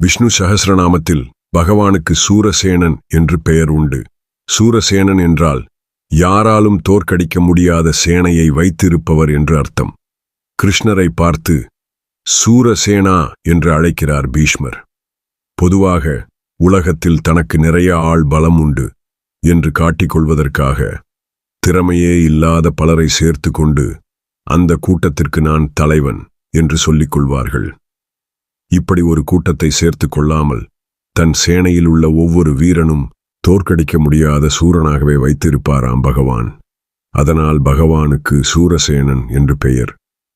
விஷ்ணு சஹஸ்ரநாமத்தில் பகவானுக்கு சூரசேனன் என்று பெயர் உண்டு. சூரசேனன் என்றால் யாராலும் தோற்கடிக்க முடியாத சேனையை வைத்திருப்பவர் என்று அர்த்தம். கிருஷ்ணரை பார்த்து சூரசேனா என்று அழைக்கிறார் பீஷ்மர். பொதுவாக உலகத்தில் தனக்கு நிறைய ஆள் பலம் உண்டு என்று காட்டிக்கொள்வதற்காக திறமையே இல்லாத பலரை சேர்த்து கொண்டு அந்த கூட்டத்திற்கு நான் தலைவன் என்று சொல்லிக் கொள்வார்கள் இப்படி ஒரு கூட்டத்தை சேர்த்து கொள்ளாமல் தன் சேனையில் உள்ள ஒவ்வொரு வீரனும் தோற்கடிக்க முடியாத சூரனாகவே வைத்திருப்பாராம் பகவான். அதனால் பகவானுக்கு சூரசேனன் என்று பெயர்.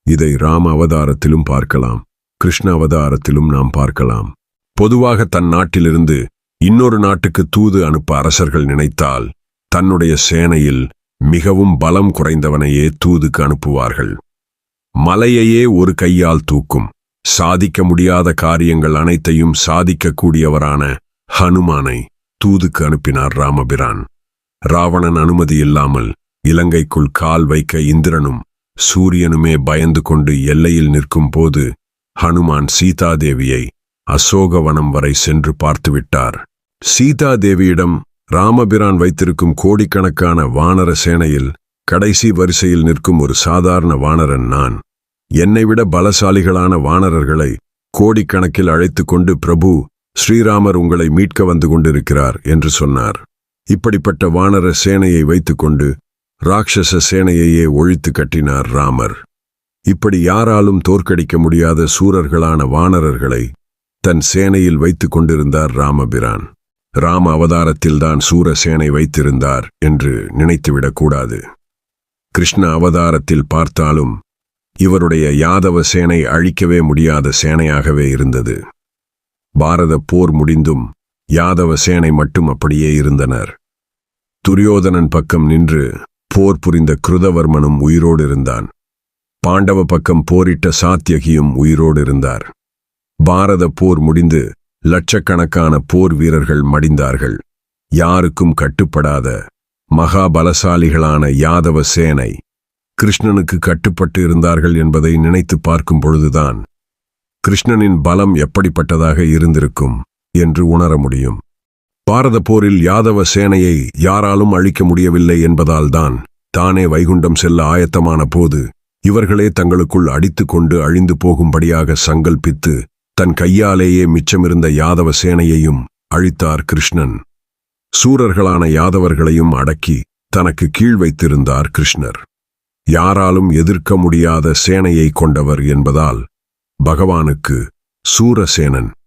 இதை ராம அவதாரத்திலும் பார்க்கலாம் கிருஷ்ண அவதாரத்திலும் நாம் பார்க்கலாம். பொதுவாக தன் நாட்டிலிருந்து இன்னொரு நாட்டுக்கு தூது அனுப்ப அரசர்கள் நினைத்தால் தன்னுடைய சேனையில் மிகவும் பலம் குறைந்தவனையே தூதுக்கு அனுப்புவார்கள். மலையையே ஒரு கையால் தூக்கும். சாதிக்க முடியாத காரியங்கள் அனைத்தையும் சாதிக்கக்கூடியவரான ஹனுமானை தூதுக்கு அனுப்பினார் ராமபிரான். ராவணன் அனுமதி இல்லாமல் இலங்கைக்குள் கால் வைக்க இந்திரனும் சூரியனுமே பயந்து கொண்டு எல்லையில் நிற்கும் போது ஹனுமான் சீதாதேவியை அசோகவனம் வரை சென்று பார்த்துவிட்டார் சீதாதேவியிடம் ராமபிரான் வைத்திருக்கும் கோடிக்கணக்கான வானர சேனையில் கடைசி வரிசையில் நிற்கும் ஒரு சாதாரண வானரன் நான். என்னை விட பலசாலிகளான வானரர்களை கோடிக்கணக்கில் அழைத்து கொண்டு பிரபு ஸ்ரீராமர் உங்களை மீட்க வந்து கொண்டிருக்கிறார் என்று சொன்னார். இப்படிப்பட்ட வானர சேனையை வைத்துக்கொண்டு ராட்சச சேனையையே ஒழித்து கட்டினார் ராமர். இப்படி யாராலும் தோற்கடிக்க முடியாத சூரர்களான வானரர்களை தன் சேனையில் வைத்துக் கொண்டிருந்தார் ராமபிரான். ராம அவதாரத்தில்தான் சூரசேனை வைத்திருந்தார் என்று நினைத்துவிடக்கூடாது கிருஷ்ண அவதாரத்தில் பார்த்தாலும் இவருடைய யாதவ சேனை அழிக்கவே முடியாத சேனையாகவே இருந்தது. பாரத போர் முடிந்தும் யாதவ சேனை மட்டும் அப்படியே இருந்தனர். துரியோதனன் பக்கம் நின்று போர் புரிந்த கிருதவர்மனும் உயிரோடு இருந்தான். பாண்டவ பக்கம் போரிட்ட சாத்தியகியும் உயிரோடு இருந்தார். பாரத போர் முடிந்து லட்சக்கணக்கான போர் வீரர்கள் மடிந்தார்கள். யாருக்கும் கட்டுப்படாத மகாபலசாலிகளான யாதவ சேனை கிருஷ்ணனுக்கு கட்டுப்பட்டு இருந்தார்கள் என்பதை நினைத்து பார்க்கும் பொழுதுதான் கிருஷ்ணனின் பலம் எப்படிப்பட்டதாக இருந்திருக்கும் என்று உணர முடியும். பாரத போரில் யாதவ சேனையை யாராலும் அழிக்க முடியவில்லை என்பதால்தான் தானே வைகுண்டம் செல்ல ஆயத்தமான போது இவர்களே தங்களுக்குள் அடித்துக்கொண்டு அழிந்து போகும்படியாக சங்கல்பித்து தன் கையாலேயே மிச்சமிருந்த யாதவ சேனையையும் அழித்தார் கிருஷ்ணன். சூரர்களான யாதவர்களையும் அடக்கி தனக்கு கீழ் வைத்திருந்தார் கிருஷ்ணர். யாராலும் எதிர்க்க முடியாத சேனையை கொண்டவர் என்பதால் பகவானுக்கு சூரசேனன்.